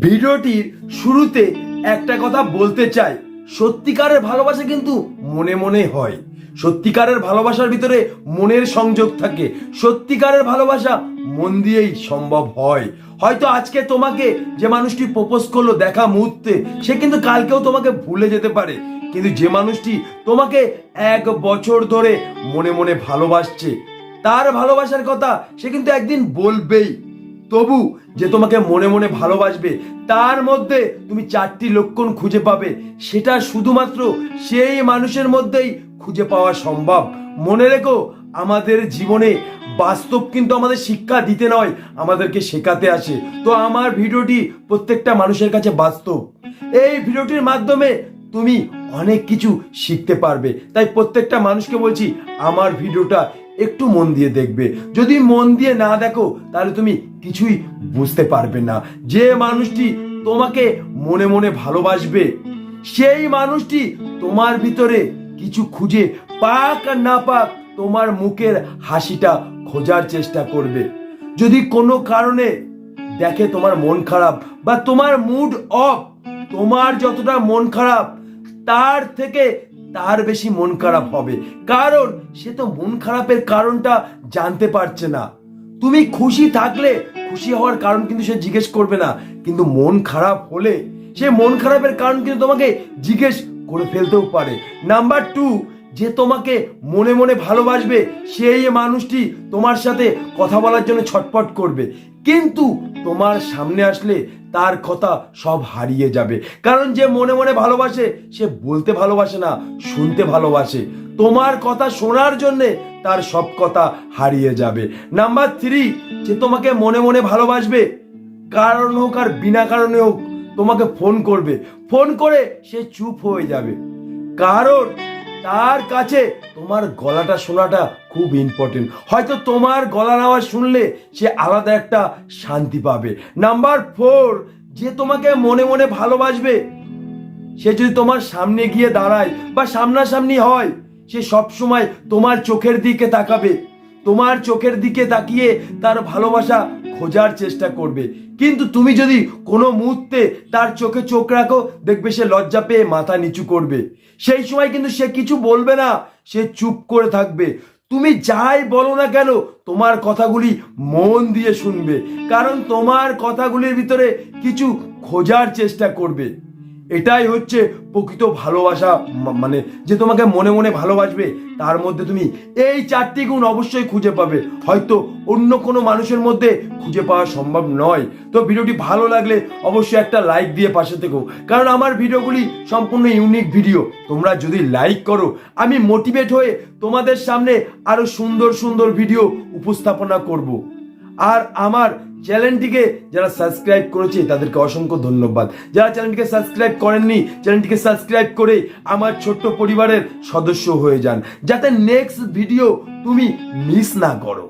ভিডিওটির শুরুতে একটা কথা বলতে চাই। সত্যিকারের ভালোবাসা কিন্তু মনে মনে হয়। সত্যিকারের ভালোবাসার ভিতরে মনের সংযোগ থাকে। সত্যিকারের ভালোবাসা মন দিয়েই সম্ভব হয়। হয়তো আজকে তোমাকে যে মানুষটি প্রপোজ করল দেখা মুহূর্তে, সে কিন্তু কালকেও তোমাকে ভুলে যেতে পারে। কিন্তু যে মানুষটি তোমাকে এক বছর ধরে মনে মনে ভালোবাসছে, তার ভালোবাসার কথা সে কিন্তু একদিন বলবেই। তবু যে তোমাকে মনে মনে ভালোবাসবে, তার মধ্যে তুমি চারটি লক্ষণ খুঁজে পাবে। সেটা শুধুমাত্র সেই মানুষের মধ্যেই খুঁজে পাওয়া সম্ভব। মনে রেখো, আমাদের জীবনে বাস্তব কিন্তু আমাদের শিক্ষা দিতে নয়, আমাদেরকে শেখাতে আসে। তো আমার ভিডিওটি প্রত্যেকটা মানুষের কাছে বাস্তব। এই ভিডিওটির মাধ্যমে তুমি অনেক কিছু শিখতে পারবে। তাই প্রত্যেকটা মানুষকে বলছি, আমার ভিডিওটা একটু মন দিয়ে দেখবে। যদি মন দিয়ে না দেখো, তাহলে তুমি কিছুই বুঝতে পারবে না। যে মানুষটি তোমাকে মনে মনে ভালোবাসবে, সেই মানুষটি তোমার ভিতরে কিছু খুঁজে পাক আর না পাক তোমার মুখের হাসিটা খোঁজার চেষ্টা করবে। যদি কোনো কারণে দেখে তোমার মন খারাপ বা তোমার মুড অফ তোমার যতটা মন খারাপ, তার থেকে তার বেশি মন খারাপ হবে। কারণ সে তো মন খারাপের কারণটা জানতে পারছে না। তুমি খুশি থাকলে খুশি হওয়ার কারণ কিন্তু সে জিজ্ঞেস করবে না। কিন্তু মন খারাপ হলে সে মন খারাপের কারণ কিন্তু তোমাকে জিজ্ঞেস করে ফেলতেও পারে। নাম্বার টু যে তোমাকে মনে মনে ভালোবাসবে, সেই মানুষটি তোমার সাথে কথা বলার জন্য ছটপট করবে। কিন্তু তোমার সামনে আসলে তার কথা সব হারিয়ে যাবে। কারণ যে মনে মনে ভালোবাসে, সে বলতে ভালোবাসে না, শুনতে ভালোবাসে। তোমার কথা শোনার জন্যে তার সব কথা হারিয়ে যাবে। নাম্বার থ্রি যে তোমাকে মনে মনে ভালোবাসবে, কারণ হোক আর বিনা কারণে হোক, তোমাকে ফোন করবে। ফোন করে সে চুপ হয়ে যাবে। কারণ তার কাছে তোমার গলাটা শোনাটা খুব ইম্পর্টেন্ট হয়তো তোমার গলার আওয়াজ শুনলে সে আলাদা একটা শান্তি পাবে। নাম্বার ফোর যে তোমাকে মনে মনে ভালোবাসবে, সে যদি তোমার সামনে গিয়ে দাঁড়ায় বা সামনাসামনি হয়, সে সবসময় তোমার চোখের দিকে তাকাবে। তোমার চোখের দিকে তাকিয়ে তার ভালোবাসা খোঁজার চেষ্টা করবে। কিন্তু তুমি যদি কোনো মুহূর্তে তার চোখে চোখ রাখো, দেখবে সে লজ্জা পেয়ে মাথা নিচু করবে। সেই সময় কিন্তু সে কিছু বলবে না, সে চুপ করে থাকবে। তুমি যাই বলো না কেন, তোমার কথাগুলি মন দিয়ে শুনবে। কারণ তোমার কথাগুলির ভিতরে কিছু খোঁজার চেষ্টা করবে। এটাই হচ্ছে প্রকৃত ভালোবাসা মানে যে তোমাকে মনে মনে ভালোবাসবে, তার মধ্যে তুমি এই চারটি গুণ অবশ্যই খুঁজে পাবে। হয়তো অন্য কোনো মানুষের মধ্যে খুঁজে পাওয়া সম্ভব নয়। তো ভিডিওটি ভালো লাগলে অবশ্যই একটা লাইক দিয়ে পাশে থেকো। কারণ আমার ভিডিওগুলি সম্পূর্ণ ইউনিক ভিডিও। তোমরা যদি লাইক করো, আমি মোটিভেট হয়ে তোমাদের সামনে আরও সুন্দর সুন্দর ভিডিও উপস্থাপনা করব। আর আমার চ্যানেলটিকে যারা সাবস্ক্রাইব করেছে, তাদেরকে অসংখ্য ধন্যবাদ। যারা চ্যানেলটিকে সাবস্ক্রাইব করেননি, চ্যানেলটিকে সাবস্ক্রাইব করে আমার ছোট্ট পরিবারের সদস্য হয়ে যান। যাতে নেক্সট ভিডিও তুমি মিস না করো।